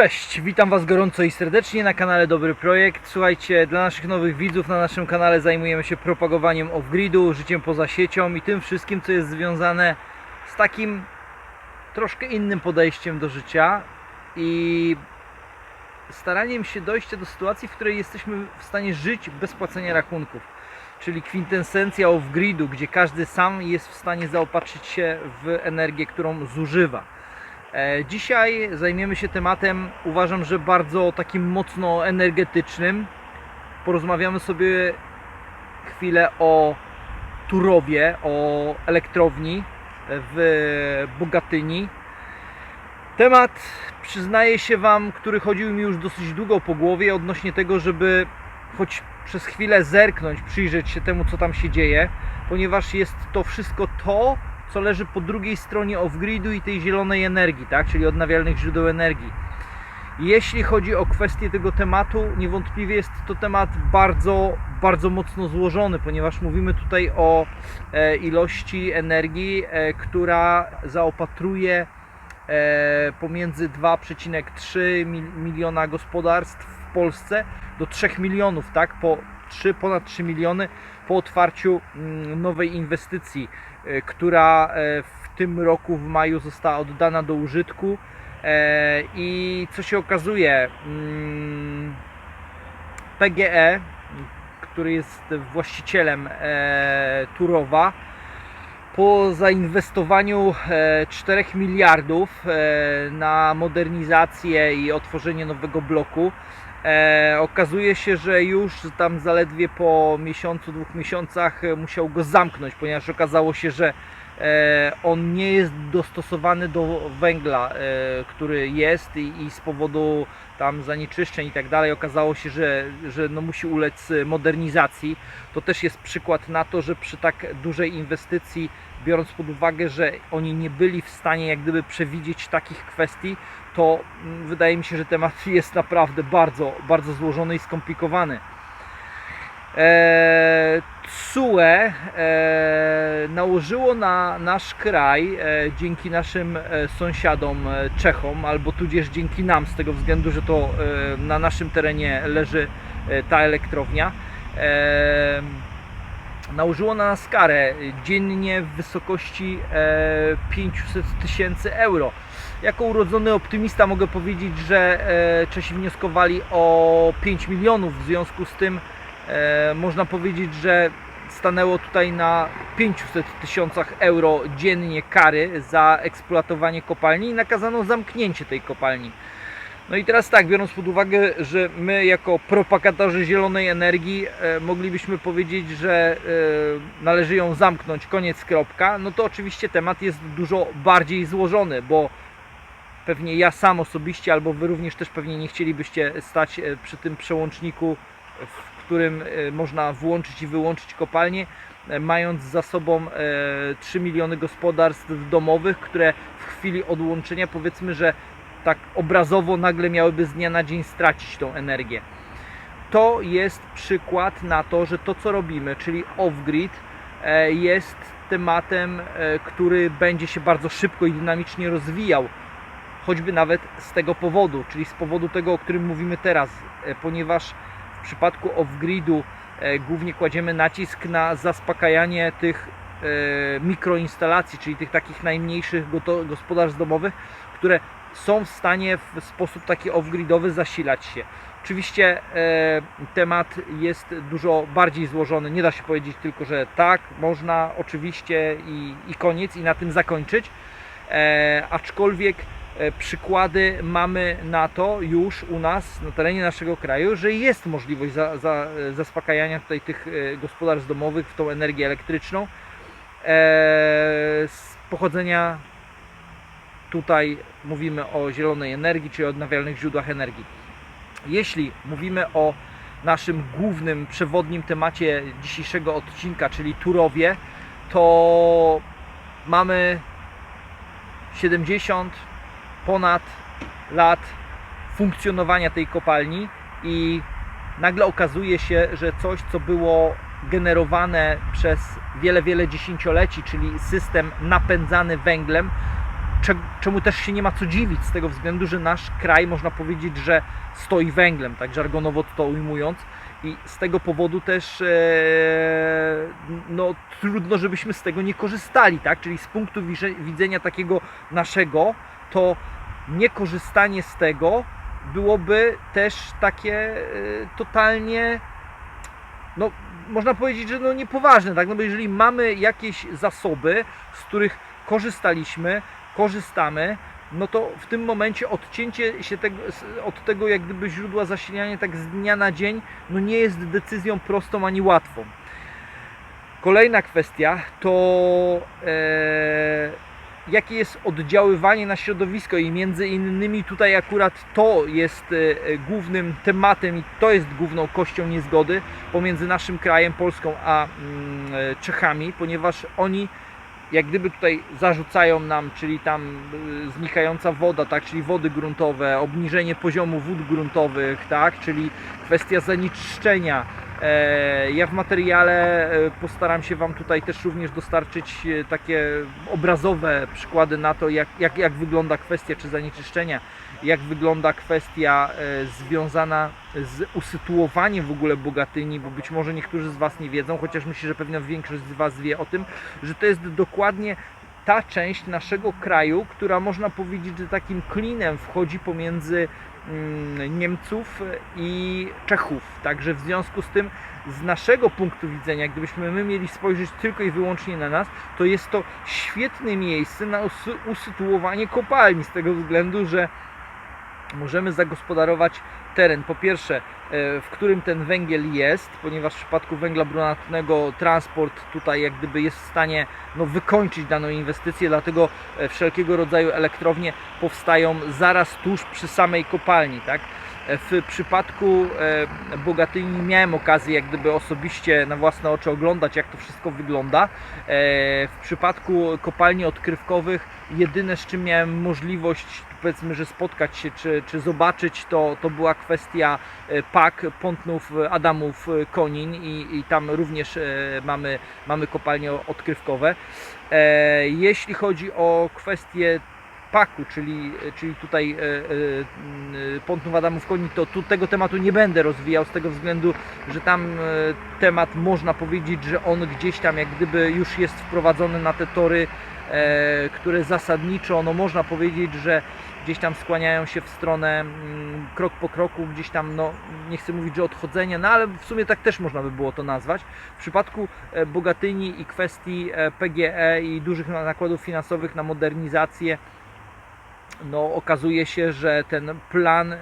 Cześć, witam Was gorąco i serdecznie na kanale Dobry Projekt. Słuchajcie, dla naszych nowych widzów na naszym kanale zajmujemy się propagowaniem off-gridu, życiem poza siecią i tym wszystkim, co jest związane z takim troszkę innym podejściem do życia i staraniem się dojścia do sytuacji, w której jesteśmy w stanie żyć bez płacenia rachunków. Czyli kwintesencja off-gridu, gdzie każdy sam jest w stanie zaopatrzyć się w energię, którą zużywa. E, Dzisiaj zajmiemy się tematem, uważam, że bardzo takim mocno energetycznym. Porozmawiamy sobie chwilę o Turowie, o elektrowni w Bogatyni. Temat, przyznaję się Wam, który chodził mi już dosyć długo po głowie odnośnie tego, żeby choć przez chwilę zerknąć, przyjrzeć się temu, co tam się dzieje, ponieważ jest to wszystko to, co leży po drugiej stronie off-gridu i tej zielonej energii, tak? czyli odnawialnych źródeł energii. Jeśli chodzi o kwestię tego tematu, niewątpliwie jest to temat bardzo, bardzo mocno złożony, ponieważ mówimy tutaj o e, ilości energii, e, która zaopatruje e, pomiędzy 2,3 mil- miliona gospodarstw w Polsce do 3 milionów, tak? Po 3, ponad 3 miliony po otwarciu mm, nowej inwestycji, która e, w tym roku w maju została oddana do użytku. E, I co się okazuje, mm, PGE, który jest właścicielem e, Turowa, po zainwestowaniu e, 4 miliardów e, na modernizację i otworzenie nowego bloku, e, okazuje się, że już tam zaledwie po miesiącu, dwóch miesiącach e, musiał go zamknąć, ponieważ okazało się, że e, on nie jest dostosowany do węgla, e, który jest i, i z powodu tam zanieczyszczeń i tak dalej okazało się, że, że no musi ulec modernizacji. To też jest przykład na to, że przy tak dużej inwestycji, biorąc pod uwagę, że oni nie byli w stanie jak gdyby przewidzieć takich kwestii, to mm, wydaje mi się, że temat jest naprawdę bardzo, bardzo złożony i skomplikowany. TSUE e, nałożyło na nasz kraj e, dzięki naszym e, sąsiadom e, Czechom, albo tudzież dzięki nam, z tego względu, że to e, na naszym terenie leży e, ta elektrownia. E, nałożyło na nas karę dziennie w wysokości e, 500 tysięcy euro. Jako urodzony optymista mogę powiedzieć, że e, Czesi wnioskowali o 5 milionów, w związku z tym e, można powiedzieć, że stanęło tutaj na 500 tysiącach euro dziennie kary za eksploatowanie kopalni i nakazano zamknięcie tej kopalni. No i teraz tak, biorąc pod uwagę, że my jako propagatorzy zielonej energii e, moglibyśmy powiedzieć, że e, należy ją zamknąć, koniec, kropka, no to oczywiście temat jest dużo bardziej złożony, bo pewnie ja sam osobiście, albo Wy również też pewnie nie chcielibyście stać e, przy tym przełączniku, w którym e, można włączyć i wyłączyć kopalnię, e, mając za sobą e, 3 miliony gospodarstw domowych, które w chwili odłączenia powiedzmy, że tak obrazowo nagle miałyby z dnia na dzień stracić tą energię. To jest przykład na to, że to co robimy, czyli off-grid, jest tematem, który będzie się bardzo szybko i dynamicznie rozwijał, choćby nawet z tego powodu, czyli z powodu tego, o którym mówimy teraz, e, ponieważ w przypadku off-gridu e, głównie kładziemy nacisk na zaspokajanie tych e, mikroinstalacji, czyli tych takich najmniejszych gospodarstw domowych, które są w stanie w sposób taki off-gridowy zasilać się. Oczywiście temat jest dużo bardziej złożony. Nie da się powiedzieć tylko, że tak, można, oczywiście i, i koniec, i na tym zakończyć. E, aczkolwiek przykłady mamy na to już u nas, na terenie naszego kraju, że jest możliwość za, za, zaspokajania tutaj tych e, gospodarstw domowych w tą energię elektryczną e, z pochodzenia tutaj mówimy o zielonej energii, czyli odnawialnych źródłach energii. Jeśli mówimy o naszym głównym, przewodnim temacie dzisiejszego odcinka, czyli Turowie, to mamy 70 ponad lat funkcjonowania tej kopalni i nagle okazuje się, że coś, co było generowane przez wiele, wiele dziesięcioleci, czyli system napędzany węglem, cze, czemu też się nie ma co dziwić, z tego względu, że nasz kraj można powiedzieć, że stoi węglem, tak żargonowo to ujmując. I z tego powodu też e, no, trudno, żebyśmy z tego nie korzystali, tak? Czyli z punktu widzenia takiego naszego, to niekorzystanie z tego byłoby też takie e, totalnie, no można powiedzieć, że no niepoważne, tak? No bo jeżeli mamy jakieś zasoby, z których korzystaliśmy, korzystamy, no to w tym momencie odcięcie się tego, od tego jak gdyby źródła zasilania tak z dnia na dzień, no nie jest decyzją prostą ani łatwą. Kolejna kwestia to e, jakie jest oddziaływanie na środowisko i między innymi tutaj akurat to jest e, głównym tematem i to jest główną kością niezgody pomiędzy naszym krajem, Polską, a mm, e, Czechami, ponieważ oni jak gdyby tutaj zarzucają nam, czyli tam znikająca woda, tak, czyli wody gruntowe, obniżenie poziomu wód gruntowych, tak, czyli kwestia zanieczyszczenia. E, Ja w materiale e, postaram się Wam tutaj też również dostarczyć e, takie obrazowe przykłady na to, jak, jak, jak wygląda kwestia czy zanieczyszczenia, jak wygląda kwestia związana z usytuowaniem w ogóle Bogatyni, bo być może niektórzy z Was nie wiedzą, chociaż myślę, że pewna większość z Was wie o tym, że to jest dokładnie ta część naszego kraju, która można powiedzieć, że takim klinem wchodzi pomiędzy mm, Niemców i Czechów. Także w związku z tym, z naszego punktu widzenia, gdybyśmy my mieli spojrzeć tylko i wyłącznie na nas, to jest to świetne miejsce na usy- usytuowanie kopalni, z tego względu, że możemy zagospodarować teren, po pierwsze, e, w którym ten węgiel jest, ponieważ w przypadku węgla brunatnego transport tutaj jak gdyby jest w stanie no, wykończyć daną inwestycję, dlatego e, wszelkiego rodzaju elektrownie powstają zaraz tuż przy samej kopalni, tak? E, W przypadku Bogatyni miałem okazję jak gdyby osobiście na własne oczy oglądać jak to wszystko wygląda. W przypadku kopalni odkrywkowych jedyne z czym miałem możliwość powiedzmy, że spotkać się czy, czy zobaczyć to, to była kwestia e, PAK, Pątnów e, Adamów e, Konin i, i tam również mamy, mamy kopalnie odkrywkowe. Jeśli chodzi o kwestię paku, czyli, czyli tutaj e, e, Pątnów Adamów Koni, to tu tego tematu nie będę rozwijał z tego względu, że tam temat można powiedzieć, że on gdzieś tam jak gdyby już jest wprowadzony na te tory, które zasadniczo, no można powiedzieć, że gdzieś tam skłaniają się w stronę mm, krok po kroku, gdzieś tam, no nie chcę mówić, że odchodzenia, no ale w sumie tak też można by było to nazwać. W przypadku e, Bogatyni i kwestii e, PGE i dużych nakładów finansowych na modernizację, no okazuje się, że ten plan e,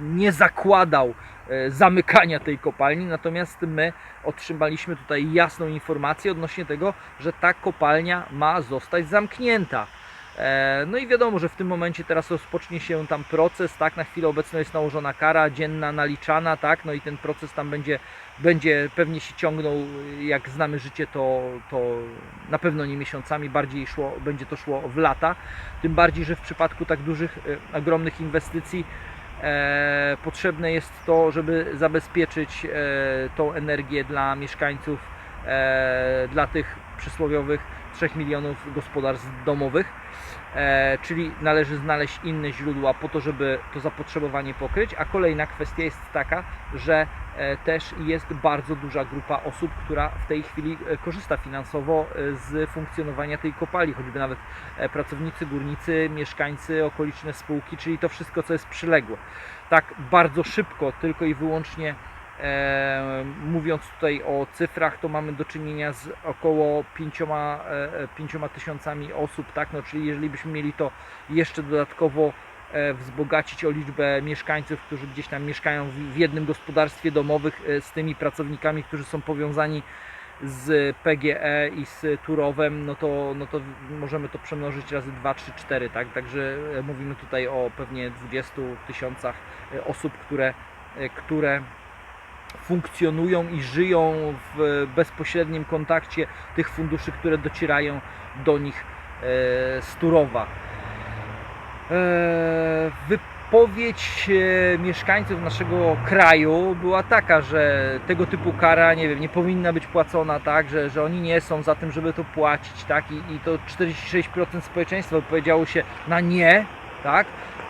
nie zakładał e, zamykania tej kopalni, natomiast my otrzymaliśmy tutaj jasną informację odnośnie tego, że ta kopalnia ma zostać zamknięta. E, No i wiadomo, że w tym momencie teraz rozpocznie się tam proces, tak, na chwilę obecną jest nałożona kara dzienna, naliczana, tak, no i ten proces tam będzie, będzie pewnie się ciągnął, jak znamy życie, to, to na pewno nie miesiącami, bardziej szło, będzie to szło w lata, tym bardziej, że w przypadku tak dużych, e, ogromnych inwestycji e, potrzebne jest to, żeby zabezpieczyć e, tą energię dla mieszkańców, e, dla tych przysłowiowych 3 milionów gospodarstw domowych. E, czyli należy znaleźć inne źródła po to, żeby to zapotrzebowanie pokryć. A kolejna kwestia jest taka, że e, też jest bardzo duża grupa osób, która w tej chwili e, korzysta finansowo z funkcjonowania tej kopalni, choćby nawet pracownicy, górnicy, mieszkańcy, okoliczne spółki, czyli to wszystko, co jest przyległe. Tak bardzo szybko, tylko i wyłącznie mówiąc tutaj o cyfrach, to mamy do czynienia z około 5, e, e, 5 tysiącami osób, tak? No, czyli jeżeli byśmy mieli to jeszcze dodatkowo e, wzbogacić o liczbę mieszkańców, którzy gdzieś tam mieszkają w, jednym gospodarstwie domowych e, z tymi pracownikami, którzy są powiązani z PGE i z Turowem, no to, no to możemy to przemnożyć razy 2, 3, 4, tak? Także e, mówimy tutaj o pewnie 20 tysiącach e, osób, które, e, które funkcjonują i żyją w bezpośrednim kontakcie tych funduszy, które docierają do nich e, z Turowa. E, wy, Zapowiedź e, mieszkańców naszego kraju była taka, że tego typu kara, nie wiem, nie powinna być płacona, tak, że, że oni nie są za tym, żeby to płacić, tak, i, i to 46% społeczeństwa wypowiedziało się na nie, tak,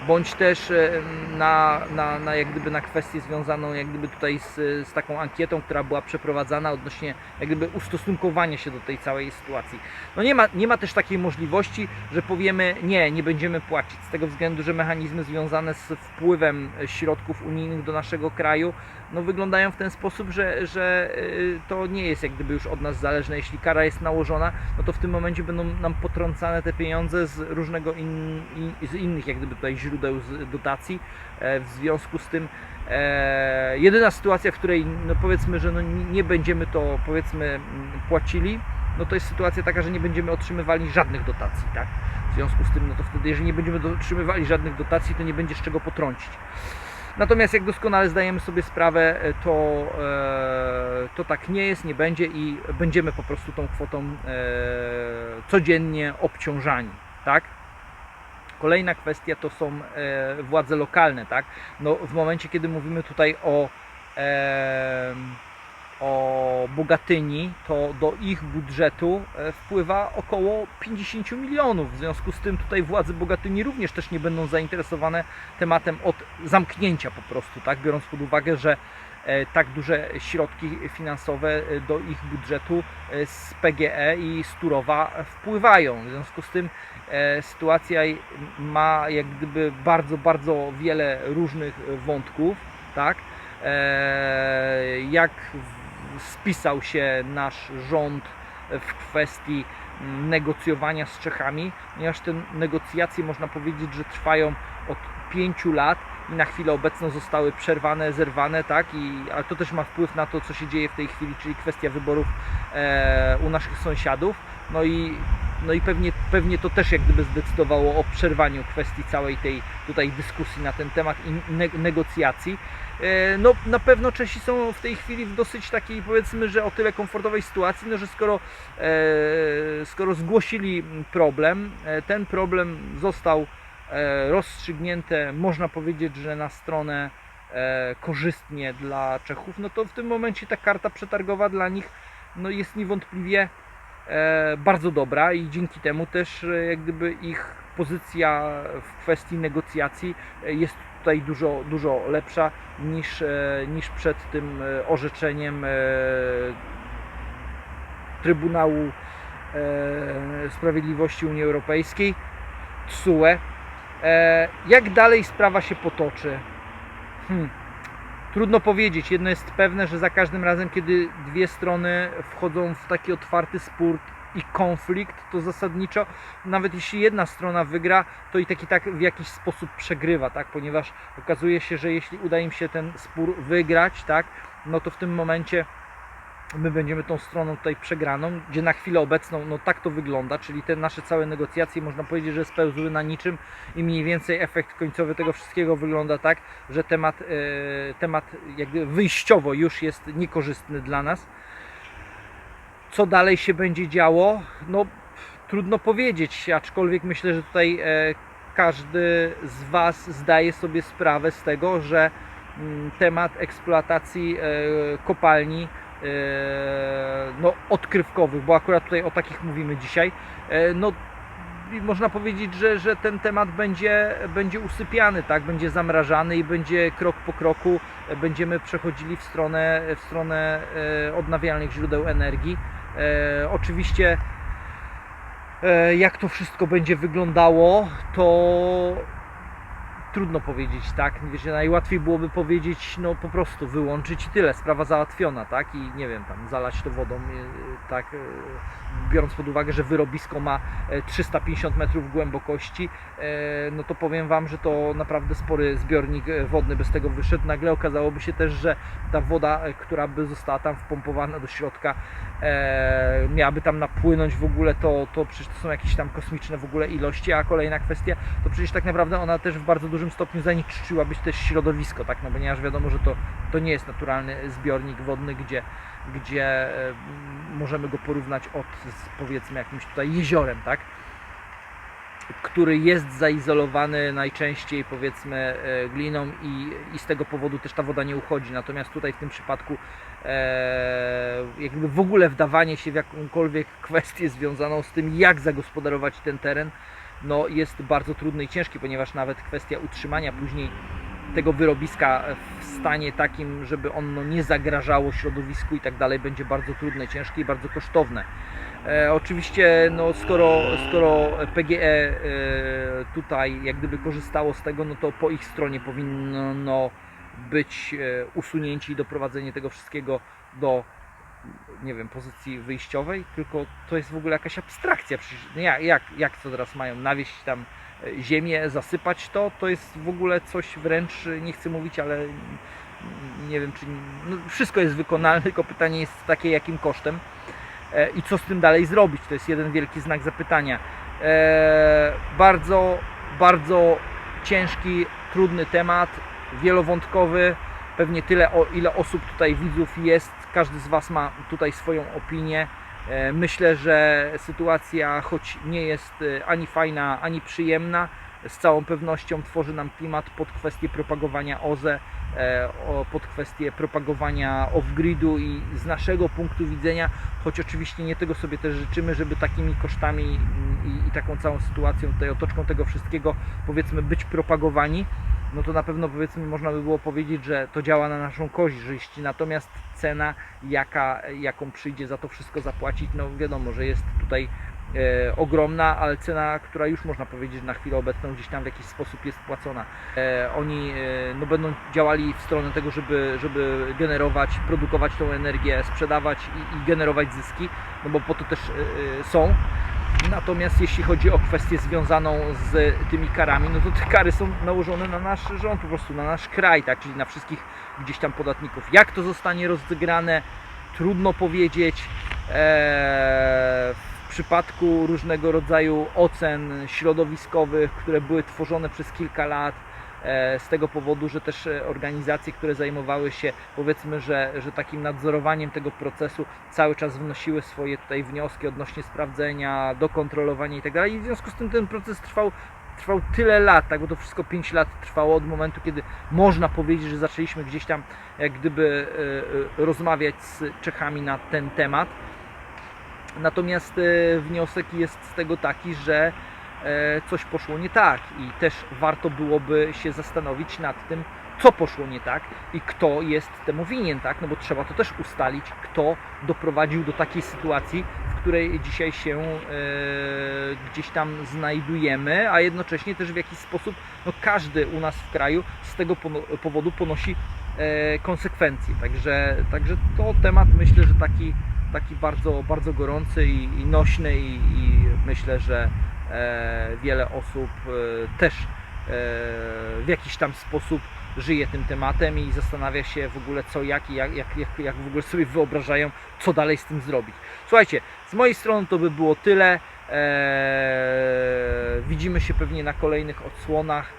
bądź też e, na, na, na jak gdyby na kwestię związaną jak gdyby tutaj z, z taką ankietą, która była przeprowadzana odnośnie jak gdyby ustosunkowania się do tej całej sytuacji. No nie ma, nie ma też takiej możliwości, że powiemy nie, nie będziemy płacić z tego względu, że mechanizmy związane z wpływem środków unijnych do naszego kraju no wyglądają w ten sposób, że, że y, to nie jest jak gdyby już od nas zależne. Jeśli kara jest nałożona, no to w tym momencie będą nam potrącane te pieniądze z różnego in, in, z innych jak gdyby tutaj źródeł z dotacji. E, W związku z tym e, jedyna sytuacja, w której no powiedzmy, że no nie będziemy to powiedzmy płacili, no to jest sytuacja taka, że nie będziemy otrzymywali żadnych dotacji, tak? W związku z tym, no to wtedy, jeżeli nie będziemy otrzymywali żadnych dotacji, to nie będzie z czego potrącić. Natomiast jak doskonale zdajemy sobie sprawę, e, to, to tak nie jest, nie będzie i będziemy po prostu tą kwotą codziennie obciążani, tak? Kolejna kwestia to są e, władze lokalne, tak? No, w momencie, kiedy mówimy tutaj o, o Bogatyni, to do ich budżetu e, wpływa około 50 milionów. W związku z tym tutaj władze Bogatyni również też nie będą zainteresowane tematem od zamknięcia po prostu, tak? Biorąc pod uwagę, że e, tak duże środki finansowe do ich budżetu z PGE i z Turowa wpływają. W związku z tym sytuacja ma jak gdyby bardzo, bardzo wiele różnych wątków, tak? E, Jak spisał się nasz rząd w kwestii negocjowania z Czechami, ponieważ te negocjacje można powiedzieć, że trwają od pięciu lat i na chwilę obecną zostały przerwane, zerwane, tak? I, ale to też ma wpływ na to, co się dzieje w tej chwili, czyli kwestia wyborów e, u naszych sąsiadów. No i, no i pewnie, pewnie to też jak gdyby zdecydowało o przerwaniu kwestii całej tej tutaj dyskusji na ten temat i ne- negocjacji. E, No na pewno Czesi są w tej chwili w dosyć takiej powiedzmy, że o tyle komfortowej sytuacji, no że skoro, e, skoro zgłosili problem, e, ten problem został rozstrzygnięte, można powiedzieć, że na stronę korzystnie dla Czechów, no to w tym momencie ta karta przetargowa dla nich no jest niewątpliwie bardzo dobra i dzięki temu też e, jak gdyby ich pozycja w kwestii negocjacji e, jest tutaj dużo, dużo lepsza niż, e, niż przed tym e, orzeczeniem e, Trybunału e, Sprawiedliwości Unii Europejskiej TSUE. E, Jak dalej sprawa się potoczy? Hmm. Trudno powiedzieć. Jedno jest pewne, że za każdym razem, kiedy dwie strony wchodzą w taki otwarty spór i konflikt, to zasadniczo, nawet jeśli jedna strona wygra, to i tak i tak w jakiś sposób przegrywa, tak? Ponieważ okazuje się, że jeśli uda im się ten spór wygrać, tak, no to w tym momencie my będziemy tą stroną tutaj przegraną, gdzie na chwilę obecną, no tak to wygląda, czyli te nasze całe negocjacje, można powiedzieć, że spełzły na niczym i mniej więcej efekt końcowy tego wszystkiego wygląda tak, że temat, e, temat jakby wyjściowo już jest niekorzystny dla nas. Co dalej się będzie działo? No trudno powiedzieć, aczkolwiek myślę, że tutaj e, każdy z Was zdaje sobie sprawę z tego, że mm, temat eksploatacji e, kopalni no, odkrywkowych, bo akurat tutaj o takich mówimy dzisiaj, e, no można powiedzieć, że, że ten temat będzie, będzie usypiany, tak? będzie zamrażany i będzie krok po kroku będziemy przechodzili w stronę, w stronę e, odnawialnych źródeł energii. Oczywiście jak to wszystko będzie wyglądało, to trudno powiedzieć, tak? Wiecie, najłatwiej byłoby powiedzieć, no po prostu wyłączyć i tyle, sprawa załatwiona, tak? I nie wiem, tam zalać to wodą, e, tak? e, Biorąc pod uwagę, że wyrobisko ma e, 350 metrów głębokości, e, no to powiem Wam, że to naprawdę spory zbiornik e, wodny bez tego wyszedł. Nagle okazałoby się też, że ta woda, e, która by została tam wpompowana do środka, e, miałaby tam napłynąć w ogóle, to, to przecież to są jakieś tam kosmiczne w ogóle ilości, a kolejna kwestia, to przecież tak naprawdę ona też w bardzo dużym stopniu zanieczyszczyłaby też środowisko, tak, no ponieważ wiadomo, że to, to nie jest naturalny zbiornik wodny, gdzie, gdzie e, możemy go porównać od z, powiedzmy jakimś tutaj jeziorem, tak. który jest zaizolowany najczęściej powiedzmy e, gliną i, i z tego powodu też ta woda nie uchodzi. Natomiast tutaj w tym przypadku e, jakby w ogóle wdawanie się w jakąkolwiek kwestię związaną z tym, jak zagospodarować ten teren, no jest bardzo trudny i ciężki, ponieważ nawet kwestia utrzymania później tego wyrobiska w stanie takim, żeby ono nie zagrażało środowisku i tak dalej, będzie bardzo trudne, ciężkie i bardzo kosztowne. E, oczywiście, no, skoro, skoro PGE e, tutaj jak gdyby korzystało z tego, no to po ich stronie powinno być e, i doprowadzenie tego wszystkiego do nie wiem, pozycji wyjściowej, tylko to jest w ogóle jakaś abstrakcja. Przecież no jak, jak, jak teraz mają nawieść tam e, ziemię, zasypać to, to jest w ogóle coś wręcz, nie chcę mówić, ale nie wiem, czy no wszystko jest wykonalne, tylko pytanie jest takie, jakim kosztem e, i co z tym dalej zrobić. To jest jeden wielki znak zapytania. E, bardzo, bardzo ciężki, trudny temat, wielowątkowy. Pewnie tyle, o ile osób tutaj widzów jest. Każdy z Was ma tutaj swoją opinię. E, Myślę, że sytuacja, choć nie jest e, ani fajna, ani przyjemna, z całą pewnością tworzy nam klimat pod kwestię propagowania OZE, e, pod kwestię propagowania off-gridu i z naszego punktu widzenia, choć oczywiście nie tego sobie też życzymy, żeby takimi kosztami i, i taką całą sytuacją, tutaj otoczką tego wszystkiego powiedzmy być propagowani, no to na pewno powiedzmy można by było powiedzieć, że to działa na naszą korzyść, natomiast cena jaka, jaką przyjdzie za to wszystko zapłacić, no wiadomo, że jest tutaj e, ogromna, ale cena, która już można powiedzieć na chwilę obecną gdzieś tam w jakiś sposób jest płacona. E, oni e, no, będą działali w stronę tego, żeby, żeby generować, produkować tą energię, sprzedawać i, i generować zyski, no bo po to też e, e, są. Natomiast jeśli chodzi o kwestię związaną z tymi karami, no to te kary są nałożone na nasz rząd, po prostu na nasz kraj, tak, czyli na wszystkich gdzieś tam podatników. Jak to zostanie rozegrane, trudno powiedzieć. Eee, w przypadku różnego rodzaju ocen środowiskowych, które były tworzone przez kilka lat, z tego powodu, że też e, organizacje, które zajmowały się powiedzmy, że, że takim nadzorowaniem tego procesu cały czas wnosiły swoje tutaj wnioski odnośnie sprawdzenia, dokontrolowania i tak. I w związku z tym ten proces trwał trwał tyle lat, tak, bo to wszystko 5 lat trwało od momentu, kiedy można powiedzieć, że zaczęliśmy gdzieś tam jak gdyby e, e, rozmawiać z Czechami na ten temat. Natomiast e, wniosek jest z tego taki, że e, coś poszło nie tak i też warto byłoby się zastanowić nad tym, co poszło nie tak i kto jest temu winien, tak? No bo trzeba to też ustalić, kto doprowadził do takiej sytuacji, w której dzisiaj się e, gdzieś tam znajdujemy, a jednocześnie też w jakiś sposób no każdy u nas w kraju z tego powodu ponosi e, konsekwencje. Także, także to temat myślę, że taki, taki bardzo, bardzo gorący i, i nośny i, i myślę, że e, wiele osób e, też e, w jakiś tam sposób żyje tym tematem i zastanawia się w ogóle co, jak i jak, jak, jak, jak w ogóle sobie wyobrażają, co dalej z tym zrobić. Słuchajcie, z mojej strony to by było tyle. Widzimy się pewnie na kolejnych odsłonach.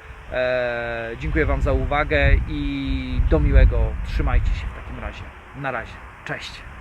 Dziękuję Wam za uwagę i do miłego. Trzymajcie się w takim razie. Na razie. Cześć.